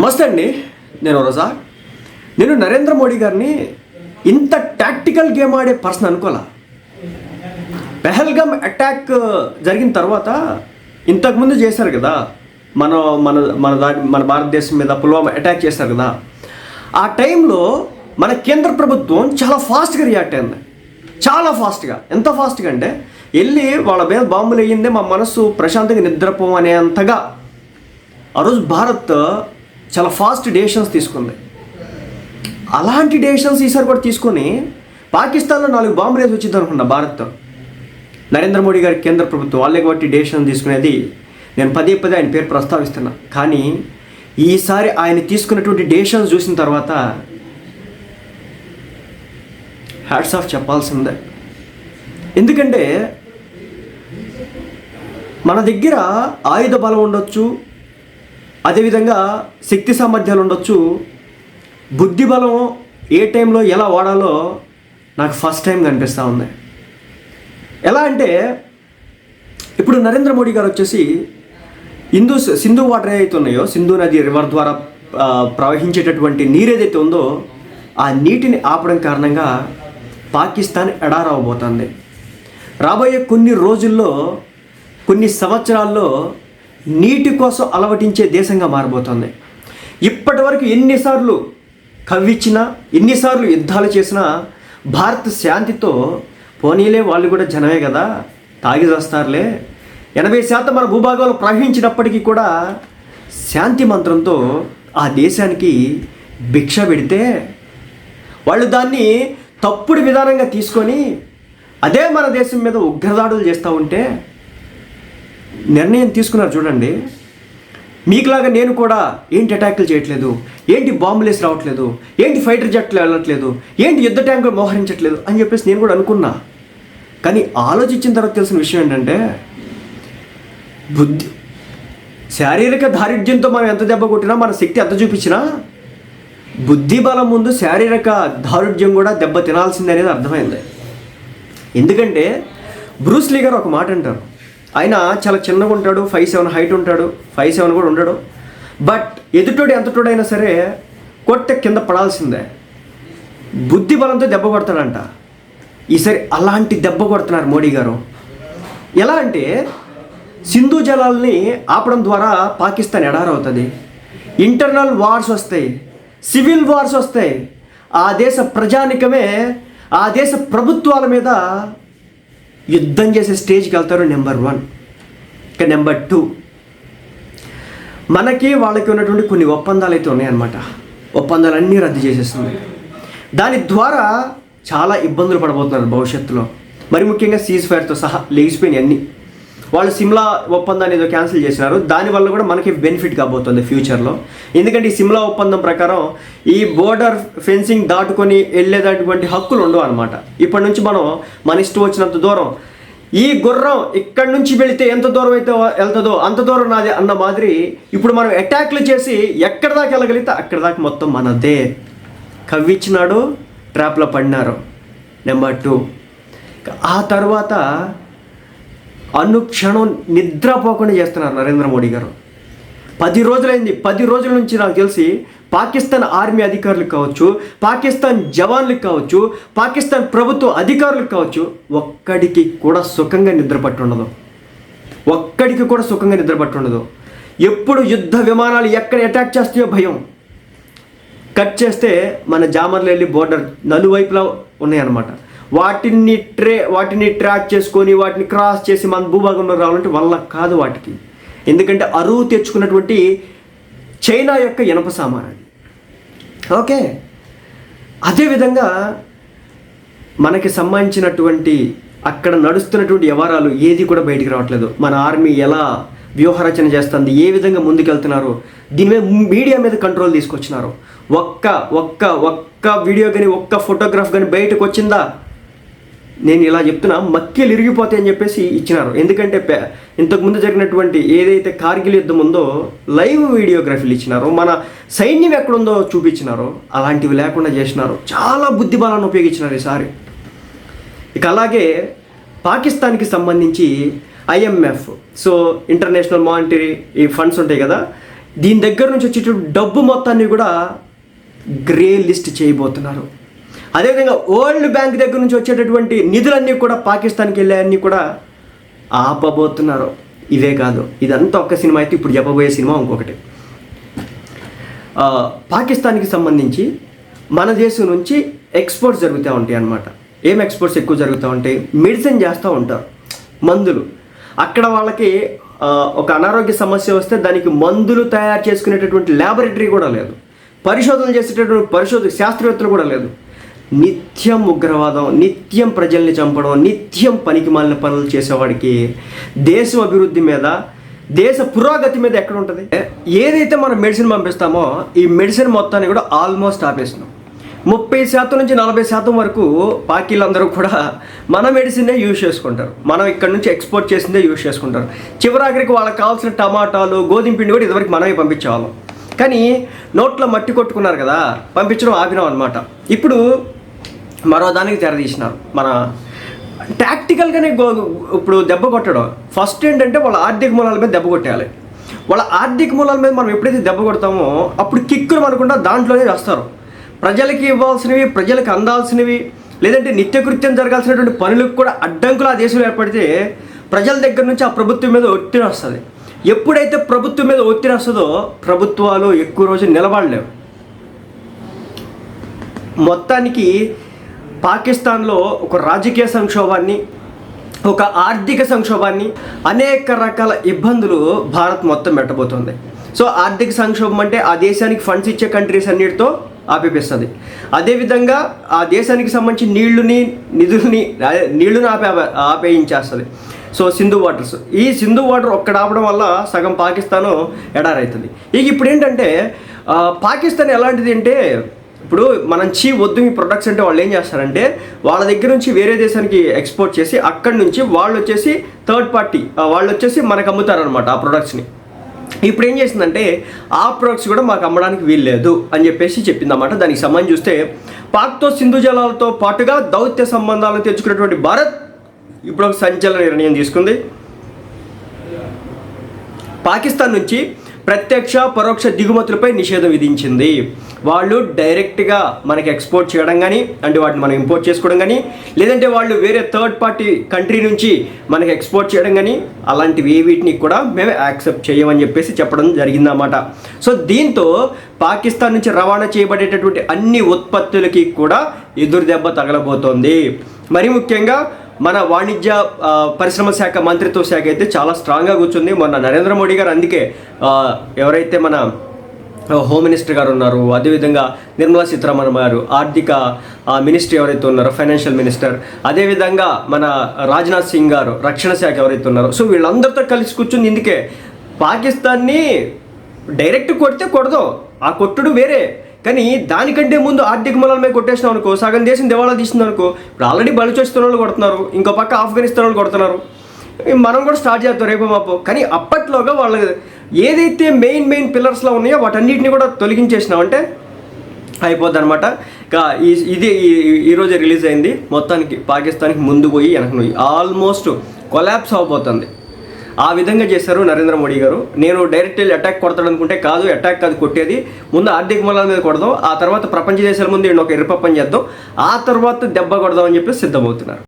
నమస్తే అండి. నేను రోజా. నేను నరేంద్ర మోడీ గారిని ఇంత టాక్టికల్ గేమ్ ఆడే పర్సన్ అనుకోలే. పెహల్గమ్ అటాక్ జరిగిన తర్వాత ఇంతకుముందు చేశారు కదా. మన మన మన దాని మన భారతదేశం మీద పుల్వామా అటాక్ చేశారు కదా. ఆ టైంలో మన కేంద్ర ప్రభుత్వం చాలా ఫాస్ట్గా రియాక్ట్ అయింది. చాలా ఫాస్ట్గా ఎంత ఫాస్ట్గా అంటే వెళ్ళి వాళ్ళ మీద బాంబులు వేయిందే మా మనసు ప్రశాంతంగా నిద్రపోవనే అంతగా ఆ రోజు భారత్ చాలా ఫాస్ట్ డెసిషన్స్ తీసుకుంది. అలాంటి డెసిషన్స్ ఈసారి కూడా తీసుకొని పాకిస్తాన్లో నాలుగు బాంబు రేస్ వచ్చింది అనుకున్నా భారత్ నరేంద్ర మోడీ గారి కేంద్ర ప్రభుత్వం వాళ్ళే కాబట్టి డెసిషన్ తీసుకునేది నేను పదే పదే ఆయన పేరు ప్రస్తావిస్తున్నా. కానీ ఈసారి ఆయన తీసుకున్నటువంటి డెసిషన్స్ చూసిన తర్వాత హ్యాట్స్ ఆఫ్ చెప్పాల్సిందే. ఎందుకంటే మన దగ్గర ఆయుధ బలం ఉండొచ్చు అదేవిధంగా శక్తి సామర్థ్యాలు ఉండొచ్చు. బుద్ధి బలం ఏ టైంలో ఎలా వాడాలో నాకు ఫస్ట్ టైం కనిపిస్తూ ఉంది. ఎలా అంటే ఇప్పుడు నరేంద్ర మోడీ గారు వచ్చేసి హిందూ సింధు వాటర్ ఏదైతే ఉన్నాయో సింధు నది రివర్ ద్వారా ప్రవహించేటటువంటి నీరు ఏదైతే ఉందో ఆ నీటిని ఆపడం కారణంగా పాకిస్తాన్ ఎడారవబోతుంది. రాబోయే కొన్ని రోజుల్లో కొన్ని సంవత్సరాల్లో నీటి కోసం అలవటించే దేశంగా మారబోతోంది. ఇప్పటి వరకు ఎన్నిసార్లు కవ్విచ్చినా ఎన్నిసార్లు యుద్ధాలు చేసినా భారత్ శాంతితో పోనీలే వాళ్ళు కూడా జనమే కదా తాగి చేస్తారులే ఎనభై శాతం మన భూభాగంలో ప్రవహించినప్పటికీ కూడా శాంతి మంత్రంతో ఆ దేశానికి భిక్ష పెడితే వాళ్ళు దాన్ని తప్పుడు విధానంగా తీసుకొని అదే మన దేశం మీద ఉగ్రదాడులు చేస్తూ ఉంటే నిర్ణయం తీసుకున్నారు చూడండి. మీకులాగా నేను కూడా ఏంటి అటాక్లు చేయట్లేదు? ఏంటి బాంబులేసి రావట్లేదు? ఏంటి ఫైటర్ జట్లు వెళ్ళట్లేదు? ఏంటి యుద్ధ ట్యాంకులు మోహరించట్లేదు? అని చెప్పేసి నేను కూడా అనుకున్నా. కానీ ఆలోచించిన తర్వాత తెలిసిన విషయం ఏంటంటే బుద్ధి శారీరక దారిద్ర్యంతో మనం ఎంత దెబ్బ కొట్టినా మన శక్తి ఎంత చూపించినా బుద్ధి బలం ముందు శారీరక దారుఢ్యం కూడా దెబ్బ తినాల్సిందే అనేది అర్థమైంది. ఎందుకంటే బ్రూస్లీ గారు ఒక మాట అంటారు. ఆయన చాలా చిన్నగా ఉంటాడు ఫైవ్ సెవెన్ హైట్ ఉంటాడు ఫైవ్ సెవెన్ కూడా ఉండడు. బట్ ఎదుటోడు ఎంతటోడైనా సరే కొట్ట కింద పడాల్సిందే. బుద్ధి బలంతో దెబ్బ కొడతాడంట. ఈసారి అలాంటి దెబ్బ కొడుతున్నారు మోడీ గారు. ఎలా అంటే సింధు జలాల్ని ఆపడం ద్వారా పాకిస్తాన్ ఎడారవుతుంది. ఇంటర్నల్ వార్స్ వస్తాయి సివిల్ వార్స్ వస్తాయి. ఆ దేశ ప్రజానికమే ఆ దేశ ప్రభుత్వాల మీద యుద్ధం చేసే స్టేజ్కి వెళ్తారు నెంబర్ వన్ ఇక నెంబర్ టూ మనకి వాళ్ళకి ఉన్నటువంటి కొన్ని ఒప్పందాలు అయితే ఉన్నాయన్నమాట. ఒప్పందాలన్నీ రద్దు చేసేస్తుంది. దాని ద్వారా చాలా ఇబ్బందులు పడబోతున్నారు భవిష్యత్తులో. మరి ముఖ్యంగా సీజ్ ఫైర్తో సహా లేచిపోయినాయి అన్నీ వాళ్ళు సిమ్లా ఒప్పందాన్ని ఏదో క్యాన్సిల్ చేసినారు. దానివల్ల కూడా మనకి బెనిఫిట్ కాబోతుంది ఫ్యూచర్లో ఎందుకంటే ఈ సిమ్లా ఒప్పందం ప్రకారం ఈ బోర్డర్ ఫెన్సింగ్ దాటుకొని వెళ్ళేటటువంటి హక్కులు ఉండవు అనమాట ఇప్పటి నుంచి మనం మన ఇష్టం వచ్చినంత దూరం. ఈ గుర్రం ఇక్కడి నుంచి వెళితే ఎంత దూరం అయితే వెళ్తుందో అంత దూరం నాది అన్న మాదిరి ఇప్పుడు మనం అటాక్లు చేసి ఎక్కడి దాకా వెళ్ళగలిగితే అక్కడి దాకా మొత్తం మనదే. కవ్విచ్చినాడు ట్రాప్లో పడినారు. నెంబర్ టూ ఆ తర్వాత అనుక్షణం నిద్రపోకుండా చేస్తున్నారు నరేంద్ర మోడీ గారు. పది రోజులైంది. పది రోజుల నుంచి నాకు తెలిసి పాకిస్తాన్ ఆర్మీ అధికారులకు కావచ్చు పాకిస్తాన్ జవాన్లకు కావచ్చు పాకిస్తాన్ ప్రభుత్వ అధికారులకు కావచ్చు ఒక్కడికి కూడా సుఖంగా నిద్రపట్టుండదు ఒక్కడికి కూడా సుఖంగా నిద్రపట్టుండదు ఎప్పుడు యుద్ధ విమానాలు ఎక్కడ అటాక్ చేస్తాయో భయం. కట్ చేస్తే మన జామర్లు వెళ్ళి బోర్డర్ నలువైపులా ఉన్నాయన్నమాట. వాటిని ట్రే వాటిని ట్రాక్ చేసుకొని వాటిని క్రాస్ చేసి మన భూభాగంలో రావాలంటే వల్ల కాదు వాటికి. ఎందుకంటే అరువు తెచ్చుకున్నటువంటి చైనా యొక్క ఇనప సామాన్ ఓకే? అదేవిధంగా మనకి సంబంధించినటువంటి అక్కడ నడుస్తున్నటువంటి వ్యవహారాలు ఏది కూడా బయటికి రావట్లేదు. మన ఆర్మీ ఎలా వ్యూహరచన చేస్తుంది ఏ విధంగా ముందుకెళ్తున్నారు దీని మీద మీడియా మీద కంట్రోల్ తీసుకొచ్చినారు. ఒక్క ఒక్క ఒక్క వీడియో కానీ ఒక్క ఫోటోగ్రాఫ్ కానీ బయటకు వచ్చిందా? నేను ఇలా చెప్తున్నా మక్కిలు ఇరిగిపోతాయని చెప్పేసి ఇచ్చినారు. ఎందుకంటే ఇంతకుముందు జరిగినటువంటి ఏదైతే కార్గిల్ యుద్ధం ఉందో లైవ్ వీడియోగ్రఫీలు ఇచ్చినారో. మన సైన్యం ఎక్కడుందో చూపించినారో. అలాంటివి లేకుండా చేసినారు. చాలా బుద్ధిబలాన్ని ఉపయోగించినారు ఈసారి. ఇక అలాగే పాకిస్తాన్కి సంబంధించి ఐఎంఎఫ్ సో ఇంటర్నేషనల్ మానిటరీ ఈ ఫండ్స్ ఉంటాయి కదా దీని దగ్గర నుంచి వచ్చేటువంటి డబ్బు మొత్తాన్ని కూడా గ్రే లిస్ట్ చేయబోతున్నారు. అదేవిధంగా వరల్డ్ బ్యాంక్ దగ్గర నుంచి వచ్చేటటువంటి నిధులన్నీ కూడా పాకిస్తాన్కి వెళ్ళాయన్నీ కూడా ఆపబోతున్నారు. ఇదే కాదు ఇదంతా ఒక్క సినిమా అయితే ఇప్పుడు చెప్పబోయే సినిమా ఇంకొకటి. పాకిస్తాన్కి సంబంధించి మన దేశం నుంచి ఎక్స్పోర్ట్స్ జరుగుతూ ఉంటాయి అన్నమాట. ఏం ఎక్స్పోర్ట్స్ ఎక్కువ జరుగుతూ ఉంటాయి? మెడిసిన్ చేస్తూ ఉంటారు. మందులు. అక్కడ వాళ్ళకి ఒక అనారోగ్య సమస్య వస్తే దానికి మందులు తయారు చేసుకునేటటువంటి ల్యాబొరేటరీ కూడా లేదు. పరిశోధనలు చేసేటటువంటి పరిశోధన శాస్త్రవేత్తలు కూడా లేదు. నిత్యం ఉగ్రవాదం నిత్యం ప్రజల్ని చంపడం నిత్యం పనికి మాలిన పనులు చేసేవాడికి దేశం అభివృద్ధి మీద దేశ పురోగతి మీద ఎక్కడ ఉంటుంది? ఏదైతే మనం మెడిసిన్ పంపిస్తామో ఈ మెడిసిన్ మొత్తాన్ని కూడా ఆల్మోస్ట్ ఆపేస్తున్నాం. ముప్పై శాతం నుంచి నలభై శాతం వరకు పాకీలందరూ కూడా మన మెడిసినే యూజ్ చేసుకుంటారు. మనం ఇక్కడ నుంచి ఎక్స్పోర్ట్ చేసిందే యూజ్ చేసుకుంటారు. చివరాఖరికి వాళ్ళకి కావాల్సిన టమాటాలు గోధుమ పిండి కూడా ఇదివరకు మనమే పంపించేవాళ్ళం. కానీ నోట్లో మట్టి కొట్టుకున్నారు కదా పంపించడం ఆపినాం అనమాట ఇప్పుడు మరో దానికి తెరదీసినారు మన టాక్టికల్గానే గో ఇప్పుడు దెబ్బ కొట్టడం. ఫస్ట్ ఏంటంటే వాళ్ళ ఆర్థిక మూలాల మీద దెబ్బ కొట్టేయాలి. వాళ్ళ ఆర్థిక మూలాల మీద మనం ఎప్పుడైతే దెబ్బ కొడతామో అప్పుడు కిక్కులు అనుకుంటా దాంట్లోనే వస్తారు ప్రజలకి ఇవ్వాల్సినవి ప్రజలకు అందాల్సినవి లేదంటే నిత్యకృత్యం జరగాల్సినటువంటి పనులకు కూడా అడ్డంకులు ఆ దేశంలో ఏర్పడితే ప్రజల దగ్గర నుంచి ఆ ప్రభుత్వం మీద ఒత్తిడి వస్తుంది ఎప్పుడైతే ప్రభుత్వం మీద ఒత్తిడి వస్తుందో ప్రభుత్వాలు ఎక్కువ రోజులు నిలబడలేవు. మొత్తానికి పాకిస్తాన్లో ఒక రాజకీయ సంక్షోభాన్ని ఒక ఆర్థిక సంక్షోభాన్ని అనేక రకాల ఇబ్బందులు భారత్ మొత్తం పెట్టబోతుంది. సో ఆర్థిక సంక్షోభం అంటే ఆ దేశానికి ఫండ్స్ ఇచ్చే కంట్రీస్ అన్నిటితో ఆపేపిస్తుంది. అదేవిధంగా ఆ దేశానికి సంబంధించి నీళ్ళుని నిధుల్ని అదే నీళ్ళుని ఆపే ఆపేయించేస్తుంది. సో సింధు వాటర్స్ ఈ సింధు వాటర్ ఒక్కడ ఆపడం వల్ల సగం పాకిస్తాను ఎడారవుతుంది ఇక ఇప్పుడు ఏంటంటే పాకిస్తాన్ ఎలాంటిది అంటే ఇప్పుడు మనం చీ వద్దు మీ ప్రొడక్ట్స్ అంటే వాళ్ళు ఏం చేస్తారంటే వాళ్ళ దగ్గర నుంచి వేరే దేశానికి ఎక్స్పోర్ట్ చేసి అక్కడి నుంచి వాళ్ళు వచ్చేసి థర్డ్ పార్టీ వాళ్ళు వచ్చేసి మనకు అమ్ముతారనమాట ఆ ప్రొడక్ట్స్ని ఇప్పుడు ఏం చేసిందంటే ఆ ప్రొడక్ట్స్ కూడా మాకు అమ్మడానికి వీల్లేదు అని చెప్పేసి చెప్పిందన్నమాట. దానికి సంబంధించి చూస్తే పాక్తో సింధు జలాలతో పాటుగా దౌత్య సంబంధాలను తెచ్చుకున్నటువంటి భారత్ ఇప్పుడు ఒక సంచలన నిర్ణయం తీసుకుంది. పాకిస్తాన్ నుంచి ప్రత్యక్ష పరోక్ష దిగుమతులపై నిషేధం విధించింది. వాళ్ళు డైరెక్ట్గా మనకి ఎక్స్పోర్ట్ చేయడం కానీ అంటే వాటిని మనం ఇంపోర్ట్ చేసుకోవడం కానీ లేదంటే వాళ్ళు వేరే థర్డ్ పార్టీ కంట్రీ నుంచి మనకి ఎక్స్పోర్ట్ చేయడం కానీ అలాంటివి ఏ వీటిని కూడా మేము యాక్సెప్ట్ చేయమని చెప్పేసి చెప్పడం జరిగిందన్నమాట. సో దీంతో పాకిస్తాన్ నుంచి రవాణా చేయబడేటటువంటి అన్ని ఉత్పత్తులకి కూడా ఎదురు దెబ్బ తగలబోతోంది. మరి ముఖ్యంగా మన వాణిజ్య పరిశ్రమ శాఖ మంత్రిత్వ శాఖ అయితే చాలా స్ట్రాంగ్గా కూర్చుంది. మొన్న నరేంద్ర మోడీ గారు అందుకే ఎవరైతే మన హోమ్ మినిస్టర్ గారు ఉన్నారు అదేవిధంగా నిర్మలా సీతారామన్ గారు ఆర్థిక మినిస్టర్ ఎవరైతే ఉన్నారో ఫైనాన్షియల్ మినిస్టర్ అదేవిధంగా మన రాజ్నాథ్ సింగ్ గారు రక్షణ శాఖ ఎవరైతే ఉన్నారో సో వీళ్ళందరితో కలిసి కూర్చుంది. ఇందుకే పాకిస్తాన్ని డైరెక్ట్ కొడితే కొడదాం. ఆ కొట్టుడు వేరే. కానీ దానికంటే ముందు ఆర్థిక మూలాల మీద కొట్టేసినాం అనుకో సగం దేశం దివాళా తీసింది అనుకో ఇప్పుడు ఆల్రెడీ బలిచొస్తున్న వాళ్ళు కొడుతున్నారు ఇంకో పక్క ఆఫ్ఘనిస్తాన్ వాళ్ళు కొడుతున్నారు మనం కూడా స్టార్ట్ చేద్దాం రేపు మాపు. కానీ అప్పట్లోగా వాళ్ళ ఏదైతే మెయిన్ మెయిన్ పిల్లర్స్లో ఉన్నాయో వాటన్నిటిని కూడా తొలగించేసినాం. అంటే అయిపోద్ది అనమాట ఇంకా ఇది ఈ- రిలీజ్ అయింది. మొత్తానికి పాకిస్తాన్కి ముందు పోయి వెనక ఆల్మోస్ట్ కొలాప్స్ అవబోతుంది. ఆ విధంగా చేశారు నరేంద్ర మోడీ గారు. నేను డైరెక్ట్ వెళ్ళి అటాక్ కొడతాడు అనుకుంటే కాదు అటాక్ కాదు కొట్టేది. ముందు ఆర్థిక మూలాల మీద కొడదాం ఆ తర్వాత ప్రపంచ దేశాల ముందు ఒక ఇరపప్పని చేద్దాం. ఆ తర్వాత దెబ్బ కొడదాం అని చెప్పి సిద్ధమవుతున్నారు.